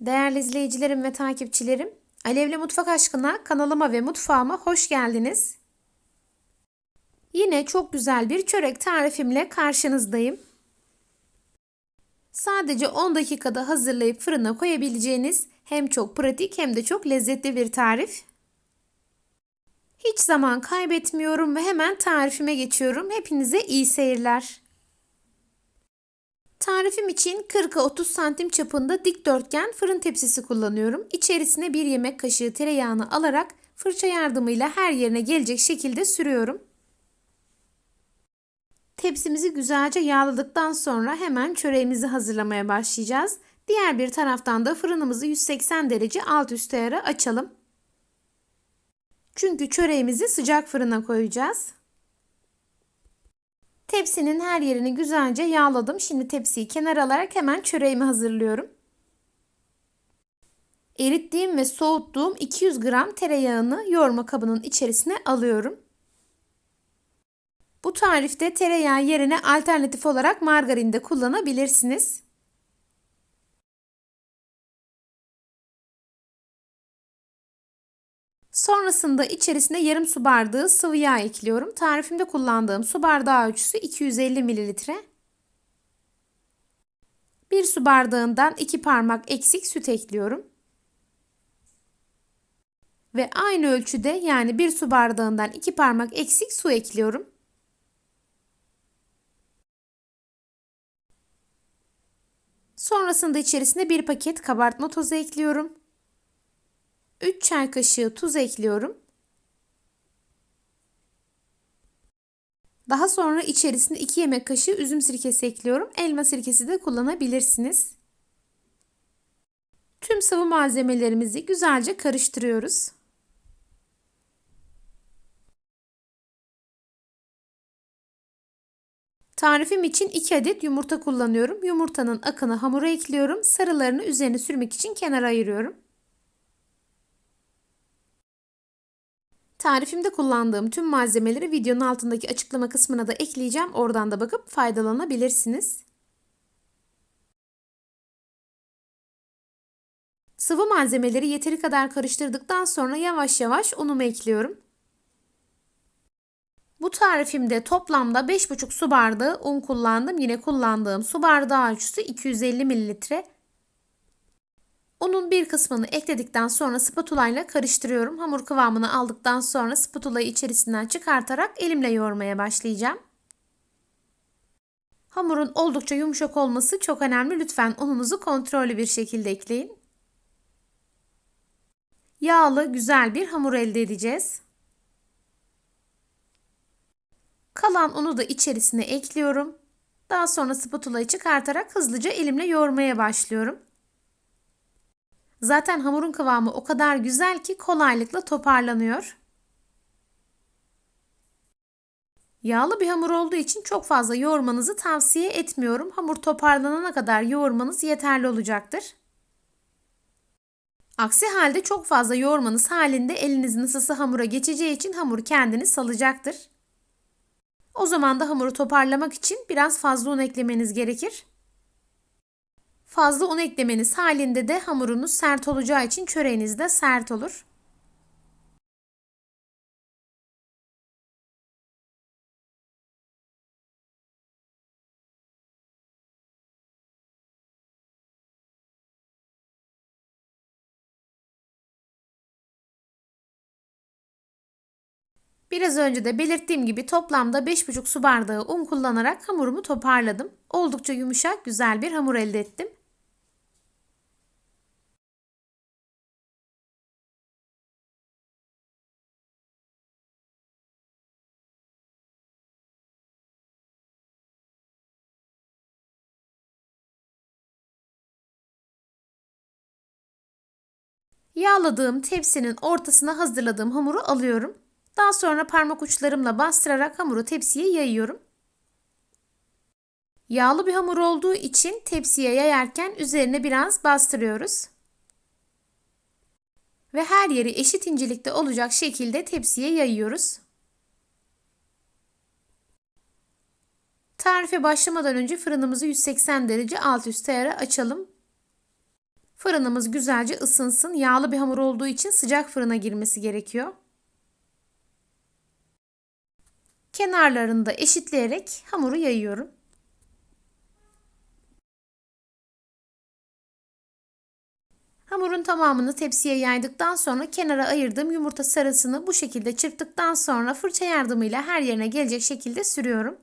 Değerli izleyicilerim ve takipçilerim, Alevli Mutfak Aşkına kanalıma ve mutfağıma hoş geldiniz. Yine çok güzel bir çörek tarifimle karşınızdayım. Sadece 10 dakikada hazırlayıp fırına koyabileceğiniz hem çok pratik hem de çok lezzetli bir tarif. Hiç zaman kaybetmiyorum ve hemen tarifime geçiyorum. Hepinize iyi seyirler. Tarifim için 40'a 30 santim çapında dikdörtgen fırın tepsisi kullanıyorum. İçerisine bir yemek kaşığı tereyağını alarak fırça yardımıyla her yerine gelecek şekilde sürüyorum. Tepsimizi güzelce yağladıktan sonra hemen çöreğimizi hazırlamaya başlayacağız. Diğer bir taraftan da fırınımızı 180 derece alt üst ayara açalım. Çünkü çöreğimizi sıcak fırına koyacağız. Tepsinin her yerini güzelce yağladım. Şimdi tepsiyi kenara alarak hemen çöreğimi hazırlıyorum. Erittiğim ve soğuttuğum 200 gram tereyağını yoğurma kabının içerisine alıyorum. Bu tarifte tereyağı yerine alternatif olarak margarin de kullanabilirsiniz. Sonrasında içerisine yarım su bardağı sıvı yağ ekliyorum. Tarifimde kullandığım su bardağı ölçüsü 250 mililitre. Bir su bardağından iki parmak eksik süt ekliyorum. Ve aynı ölçüde yani bir su bardağından iki parmak eksik su ekliyorum. Sonrasında içerisine bir paket kabartma tozu ekliyorum. 3 çay kaşığı tuz ekliyorum. Daha sonra içerisine 2 yemek kaşığı üzüm sirkesi ekliyorum. Elma sirkesi de kullanabilirsiniz. Tüm sıvı malzemelerimizi güzelce karıştırıyoruz. Tarifim için 2 adet yumurta kullanıyorum. Yumurtanın akını hamura ekliyorum. Sarılarını üzerine sürmek için kenara ayırıyorum. Tarifimde kullandığım tüm malzemeleri videonun altındaki açıklama kısmına da ekleyeceğim. Oradan da bakıp faydalanabilirsiniz. Sıvı malzemeleri yeteri kadar karıştırdıktan sonra yavaş yavaş unumu ekliyorum. Bu tarifimde toplamda 5,5 su bardağı un kullandım. Yine kullandığım su bardağı ölçüsü 250 mililitre. Unun bir kısmını ekledikten sonra spatula ile karıştırıyorum. Hamur kıvamını aldıktan sonra spatulayı içerisinden çıkartarak elimle yoğurmaya başlayacağım. Hamurun oldukça yumuşak olması çok önemli. Lütfen ununuzu kontrollü bir şekilde ekleyin. Yağlı, güzel bir hamur elde edeceğiz. Kalan unu da içerisine ekliyorum. Daha sonra spatulayı çıkartarak hızlıca elimle yoğurmaya başlıyorum. Zaten hamurun kıvamı o kadar güzel ki kolaylıkla toparlanıyor. Yağlı bir hamur olduğu için çok fazla yoğurmanızı tavsiye etmiyorum. Hamur toparlanana kadar yoğurmanız yeterli olacaktır. Aksi halde çok fazla yoğurmanız halinde elinizin ısısı hamura geçeceği için hamur kendini salacaktır. O zaman da hamuru toparlamak için biraz fazla un eklemeniz gerekir. Fazla un eklemeniz halinde de hamurunuz sert olacağı için çöreğiniz de sert olur. Biraz önce de belirttiğim gibi toplamda 5,5 su bardağı un kullanarak hamurumu toparladım. Oldukça yumuşak, güzel bir hamur elde ettim. Yağladığım tepsinin ortasına hazırladığım hamuru alıyorum. Daha sonra parmak uçlarımla bastırarak hamuru tepsiye yayıyorum. Yağlı bir hamur olduğu için tepsiye yayarken üzerine biraz bastırıyoruz. Ve her yeri eşit incelikte olacak şekilde tepsiye yayıyoruz. Tarife başlamadan önce fırınımızı 180 derece alt üst ayara açalım. Fırınımız güzelce ısınsın. Yağlı bir hamur olduğu için sıcak fırına girmesi gerekiyor. Kenarlarını da eşitleyerek hamuru yayıyorum. Hamurun tamamını tepsiye yaydıktan sonra kenara ayırdığım yumurta sarısını bu şekilde çırptıktan sonra fırça yardımıyla her yerine gelecek şekilde sürüyorum.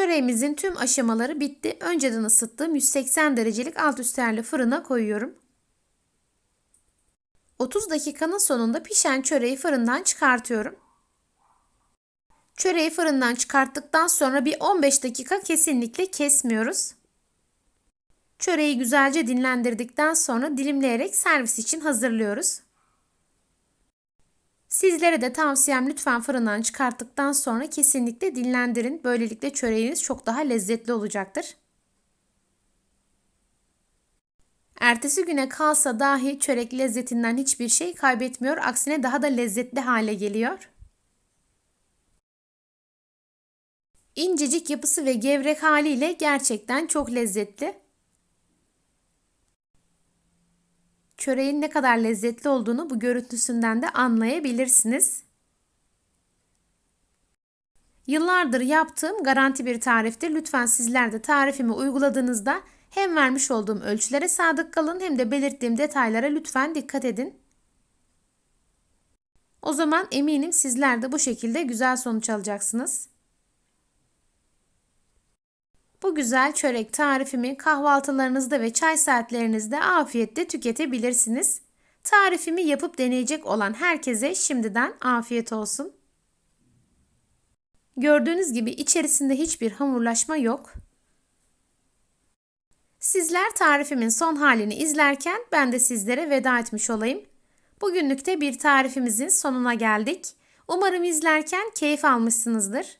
Çöreğimizin tüm aşamaları bitti. Önceden ısıttığım 180 derecelik alt üstlerle fırına koyuyorum. 30 dakikanın sonunda pişen çöreği fırından çıkartıyorum. Çöreği fırından çıkarttıktan sonra bir 15 dakika kesinlikle kesmiyoruz. Çöreği güzelce dinlendirdikten sonra dilimleyerek servis için hazırlıyoruz. Sizlere de tavsiyem lütfen fırından çıkarttıktan sonra kesinlikle dinlendirin. Böylelikle çöreğiniz çok daha lezzetli olacaktır. Ertesi güne kalsa dahi çörek lezzetinden hiçbir şey kaybetmiyor. Aksine daha da lezzetli hale geliyor. İncecik yapısı ve gevrek haliyle gerçekten çok lezzetli. Çöreğin ne kadar lezzetli olduğunu bu görüntüsünden de anlayabilirsiniz. Yıllardır yaptığım garanti bir tariftir. Lütfen sizler de tarifimi uyguladığınızda hem vermiş olduğum ölçülere sadık kalın hem de belirttiğim detaylara lütfen dikkat edin. O zaman eminim sizler de bu şekilde güzel sonuç alacaksınız. Bu güzel çörek tarifimi kahvaltılarınızda ve çay saatlerinizde afiyetle tüketebilirsiniz. Tarifimi yapıp deneyecek olan herkese şimdiden afiyet olsun. Gördüğünüz gibi içerisinde hiçbir hamurlaşma yok. Sizler tarifimin son halini izlerken ben de sizlere veda etmiş olayım. Bugünlük bir tarifimizin sonuna geldik. Umarım izlerken keyif almışsınızdır.